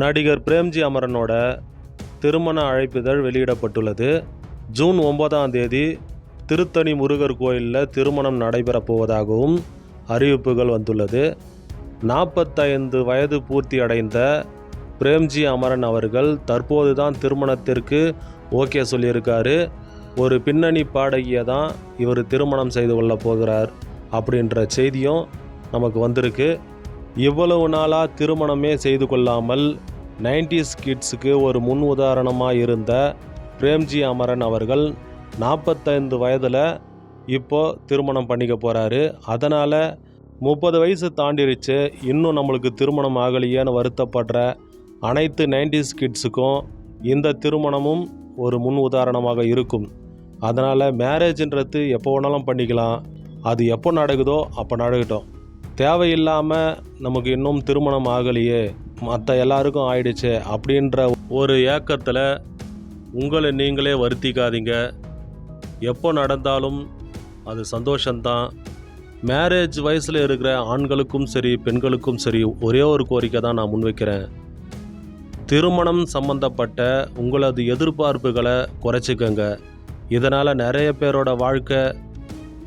நடிகர் பிரேம்ஜி அமரனோட திருமண அழைப்பிதழ் வெளியிடப்பட்டுள்ளது. ஜூன் ஒன்பதாம் தேதி திருத்தணி முருகர் கோயிலில் திருமணம் நடைபெறப் போவதாகவும் அறிவிப்புகள் வந்துள்ளது. நாற்பத்தைந்து வயது பூர்த்தி அடைந்த பிரேம்ஜி அமரன் அவர்கள் தற்போது தான் திருமணத்திற்கு ஓகே சொல்லியிருக்காரு. ஒரு பின்னணி பாடகியை தான் இவர் திருமணம் செய்து கொள்ள போகிறார் அப்படின்ற செய்தியும் நமக்கு வந்திருக்கு. இவ்வளவு நாளாக திருமணமே செய்து கொள்ளாமல் 90s கிட்ஸுக்கு ஒரு முன் உதாரணமாக இருந்த பிரேம்ஜி அமரன் அவர்கள் நாற்பத்தைந்து வயதில் இப்போது திருமணம் பண்ணிக்க போகிறாரு அதனால் முப்பது வயசு தாண்டிருச்சு. இன்னும் நம்மளுக்கு திருமணம் ஆகலையேன்னு வருத்தப்படுற அனைத்து 90s கிட்ஸுக்கும் இந்த திருமணமும் ஒரு முன் உதாரணமாக இருக்கும். அதனால் மேரேஜ்ன்றது எப்போ வேணாலும் பண்ணிக்கலாம். அது எப்போ நடக்குதோ அப்போ நடக்கட்டும். தேவையில்லாமல் நமக்கு இன்னும் திருமணம் ஆகலையே மற்ற எல்லாருக்கும் ஆயிடுச்சு அப்படின்ற ஒரு ஏக்கத்தில் உங்களை நீங்களே வருத்திக்காதீங்க. எப்போ நடந்தாலும் அது சந்தோஷந்தான் மேரேஜ் வயசில் இருக்கிற ஆண்களுக்கும் சரி பெண்களுக்கும் சரி ஒரே ஒரு கோரிக்கை தான் நான் முன்வைக்கிறேன். திருமணம் சம்பந்தப்பட்ட உங்களது எதிர்பார்ப்புகளை குறைச்சிக்கங்க. இதனால் நிறைய பேரோட வாழ்க்கை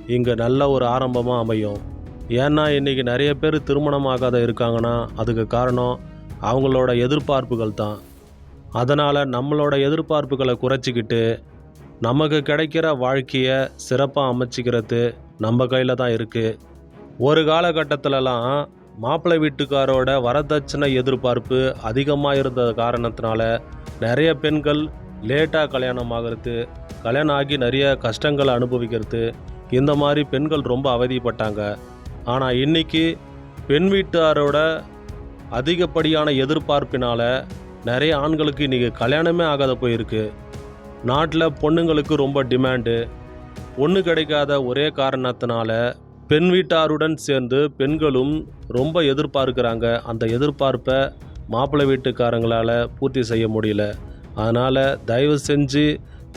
இங்கே நல்ல ஒரு ஆரம்பமாக அமையும். ஏன்னா இன்றைக்கி நிறைய பேர் திருமணம் ஆகாத இருக்காங்கன்னா அதுக்கு காரணம் அவங்களோட எதிர்பார்ப்புகள் தான். அதனால் நம்மளோட எதிர்பார்ப்புகளை குறைச்சிக்கிட்டு நமக்கு கிடைக்கிற வாழ்க்கையை சிறப்பாக அமைச்சிக்கிறது நம்ம கையில் தான் இருக்குது ஒரு காலகட்டத்திலலாம் மாப்பிள்ளை வீட்டுக்காரோட வரதட்சணை எதிர்பார்ப்பு அதிகமாக இருந்த காரணத்தினால நிறைய பெண்கள் லேட்டாக கல்யாணம் ஆகிறது கல்யாணம் ஆகி நிறைய கஷ்டங்களை அனுபவிக்கிறது இந்த மாதிரி பெண்கள் ரொம்ப அவதிப்பட்டாங்க. ஆனால் இன்னைக்கு பெண் வீட்டாரோட அதிகப்படியான எதிர்பார்ப்பினால் நிறைய ஆண்களுக்கு இன்றைக்கி கல்யாணமே ஆகாத போயிருக்கு. நாட்டில் பொண்ணுங்களுக்கு ரொம்ப டிமாண்டு. பொண்ணு கிடைக்காத ஒரே காரணத்தினால பெண் வீட்டாருடன் சேர்ந்து பெண்களும் ரொம்ப எதிர்பார்க்குறாங்க. அந்த எதிர்பார்ப்பை மாப்பிள்ளை வீட்டுக்காரங்களால் பூர்த்தி செய்ய முடியல. அதனால் தயவு செஞ்சு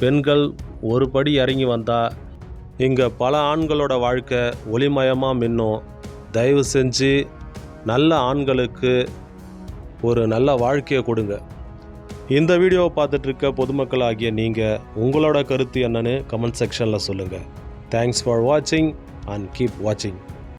பெண்கள் ஒரு படி இறங்கி வந்தால் இங்கே பல ஆண்களோட வாழ்க்கை ஒளிமயமாக மின்னும். தயவு செஞ்சு நல்ல ஆண்களுக்கு ஒரு நல்ல வாழ்க்கையை கொடுங்க. இந்த வீடியோவை பார்த்துட்ருக்க பொதுமக்கள் ஆகிய நீங்கள் உங்களோட கருத்து என்னன்னு கமெண்ட் செக்ஷனில் சொல்லுங்கள் தேங்க்ஸ் ஃபார் வாட்சிங் அண்ட் கீப் வாட்சிங்